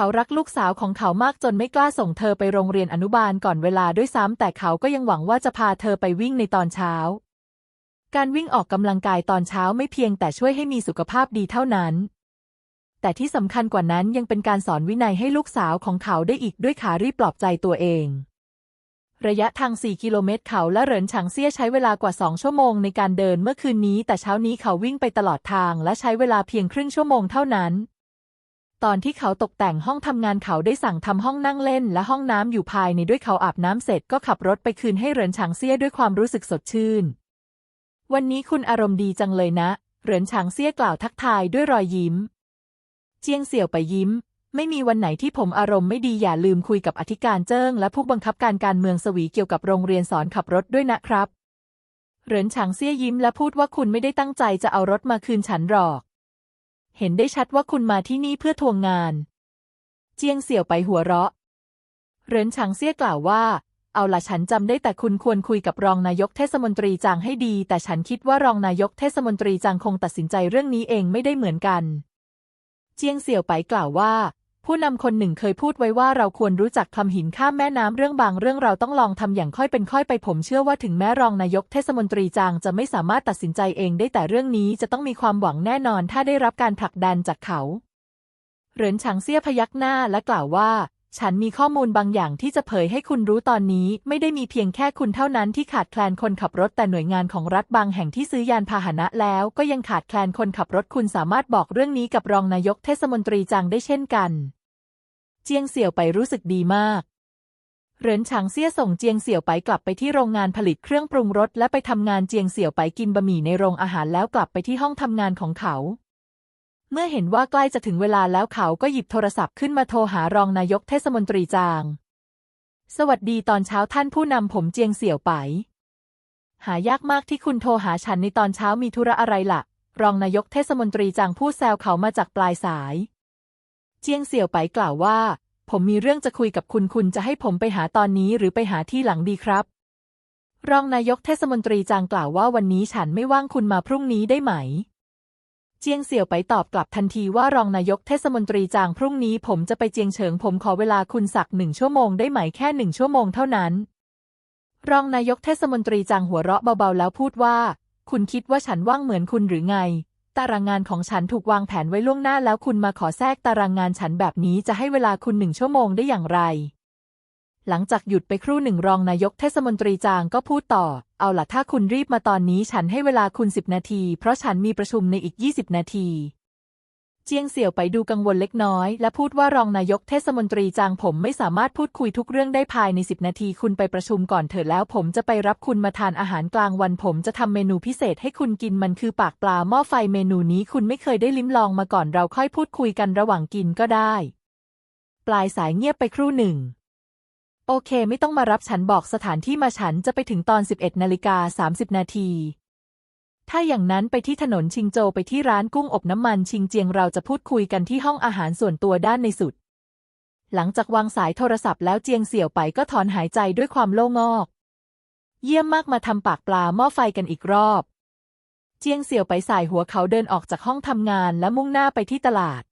เขารักลูกสาวของเขามากจนไม่กล้าส่งเธอไปโรงเรียนอนุบาลก่อนเวลาด้วยซ้ำแต่เขาก็ยังหวังว่าจะพาเธอไปวิ่งในตอนเช้า การวิ่งออกกำลังกายตอนเช้าไม่เพียงแต่ช่วยให้มีสุขภาพดีเท่านั้น แต่ที่สำคัญกว่านั้นยังเป็นการสอนวินัยให้ลูกสาวของเขาได้อีกด้วยขารีบปลอบใจตัวเองระยะทาง 4 กิโลเมตร เขาและเหรินฉางเซี่ยใช้เวลากว่า 2 ชั่วโมงในการเดินเมื่อคืนนี้ แต่เช้านี้เขาวิ่งไปตลอดทางและใช้เวลาเพียงครึ่งชั่วโมงเท่านั้น ตอนที่เขาตกแต่งห้องทำงานเขาได้สั่งทำห้องนั่งเล่นและห้องน้ำอยู่ภายในด้วยเขาอาบน้ำเสร็จก็ขับรถไปคืนให้เหรินฉางเซี่ยด้วยความรู้สึกสดชื่น วันนี้คุณอารมณ์ดีจังเลยนะ เหรินฉางเซี่ยกล่าวทักทายด้วยรอยยิ้ม เจียงเสี่ยวไปยิ้ม ไม่มีวันไหนที่ผมอารมณ์ไม่ดีอย่าลืมคุยกับอธิการเจิ้งและผู้บังคับการการเมืองสวีเกี่ยวกับโรงเรียนสอนขับรถด้วยนะครับ เหรินฉางเซี่ยยิ้มและพูดว่าคุณไม่ได้ตั้งใจจะเอารถมาคืนฉันหรอก เห็นได้ชัดว่าคุณมาที่นี่เพื่อทวงงาน เจียงเสี่ยวไปหัวเราะเหรินฉางเซี่ยกล่าวว่า เอาล่ะฉันจำได้แต่คุณควรคุยกับรองนายกเทศมนตรีจางให้ดี แต่ฉันคิดว่ารองนายกเทศมนตรีจางคงตัดสินใจเรื่องนี้เองไม่ได้เหมือนกัน เจียงเสี่ยวไปกล่าวว่า ผู้นำคนหนึ่งเคยพูดไว้ว่าเราควรรู้จักคำหินข้ามแม่น้ำเรื่องบางเรื่องเราต้องลองทำอย่างค่อยเป็นค่อยไปผมเชื่อว่าถึงแม้รองนายกเทศมนตรีจางจะไม่สามารถตัดสินใจเองได้แต่เรื่องนี้จะต้องมีความหวังแน่นอนถ้าได้รับการผลักดันจากเขา เหรินฉางเซี่ยพยักหน้าและกล่าวว่า ฉันมีข้อมูลบางอย่างที่จะเผยให้คุณรู้ตอนนี้ ไม่ได้มีเพียงแค่คุณเท่านั้นที่ขาดแคลนคนขับรถแต่หน่วยงานของรัฐบางแห่งที่ซื้อยานพาหนะแล้ว ก็ยังขาดแคลนคนขับรถคุณสามารถบอกเรื่องนี้กับรองนายกเทศมนตรีจางได้เช่นกัน เจียงเสี่ยวไปรู้สึกดีมากเหรินฉางเซี่ยส่งเจียงเสี่ยวไปกลับไปที่โรงงานผลิตเครื่องปรุงรสและไปทำงานเจียงเสี่ยวไปกินบะหมี่ในโรงอาหารแล้วกลับไปที่ห้องทำงานของเขา เมื่อเห็นว่าใกล้จะถึงเวลาแล้วเขาก็หยิบโทรศัพท์ขึ้นมาโทรหารองนายกเทศมนตรีจาง สวัสดีตอนเช้าท่านผู้นำผมเจียงเสี่ยวไป หายากมากที่คุณโทรหาฉันในตอนเช้ามีธุระอะไรล่ะ รองนายกเทศมนตรีจางพูดแซวเขามาจากปลายสาย เจียงเสี่ยวไปกล่าวว่า ผมมีเรื่องจะคุยกับคุณคุณจะให้ผมไปหาตอนนี้หรือไปหาที่หลังดีครับ รองนายกเทศมนตรีจางกล่าวว่าวันนี้ฉันไม่ว่างคุณมาพรุ่งนี้ได้ไหม เจียงเสี่ยวไปตอบกลับทันทีว่ารองนายกเทศมนตรีจางพรุ่งนี้ผมจะไปเจียงเฉิงผมขอเวลาคุณสักหนึ่งชั่วโมงได้ไหมแค่หนึ่งชั่วโมงเท่านั้น รองนายกเทศมนตรีจางหัวเราะเบาๆแล้วพูดว่า คุณคิดว่าฉันว่างเหมือนคุณหรือไง ตารางงานของฉันถูกวางแผนไว้ล่วงหน้าแล้วคุณมาขอแทรกตารางงานฉันแบบนี้จะให้เวลาคุณหนึ่งชั่วโมงได้อย่างไร หลังจากหยุดไปครู่หนึ่งรองนายกเทศมนตรีจางก็พูดต่อ เอาล่ะถ้าคุณรีบมาตอนนี้ฉันให้เวลาคุณสิบนาที เพราะฉันมีประชุมในอีกยี่สิบนาทีเจียงเสี่ยวไปดูกังวลเล็กน้อย และพูดว่ารองนายกเทศมนตรีจางผมไม่สามารถพูดคุยทุกเรื่องได้ภายในสิบนาทีคุณไปประชุมก่อนเถิดแล้วผมจะไปรับคุณมาทานอาหารกลางวันผมจะทำเมนูพิเศษให้คุณกินมันคือปากปลาหม้อไฟเมนูนี้คุณไม่เคยได้ลิ้มลองมาก่อนเราค่อยพูดคุยกันระหว่างกินก็ได้ ปลายสายเงียบไปครู่หนึ่ง โอเค ไม่ต้องมารับฉันบอกสถานที่มาฉันจะไปถึงตอน 11นาฬิกา30 นาที ถ้าอย่างนั้นไปที่ถนนชิงโจวไปที่ร้านกุ้งอบน้ำมันชิงเจียงเราจะพูดคุยกันที่ห้องอาหารส่วนตัวด้านในสุด หลังจากวางสายโทรศัพท์แล้วเจียงเสี่ยวไปก็ถอนหายใจด้วยความโล่งอก เยี่ยมมากมาทำปากปลาหม้อไฟกันอีกรอบ เจียงเสี่ยวไปสายหัวเขาเดินออกจากห้องทำงานและมุ่งหน้าไปที่ตลาด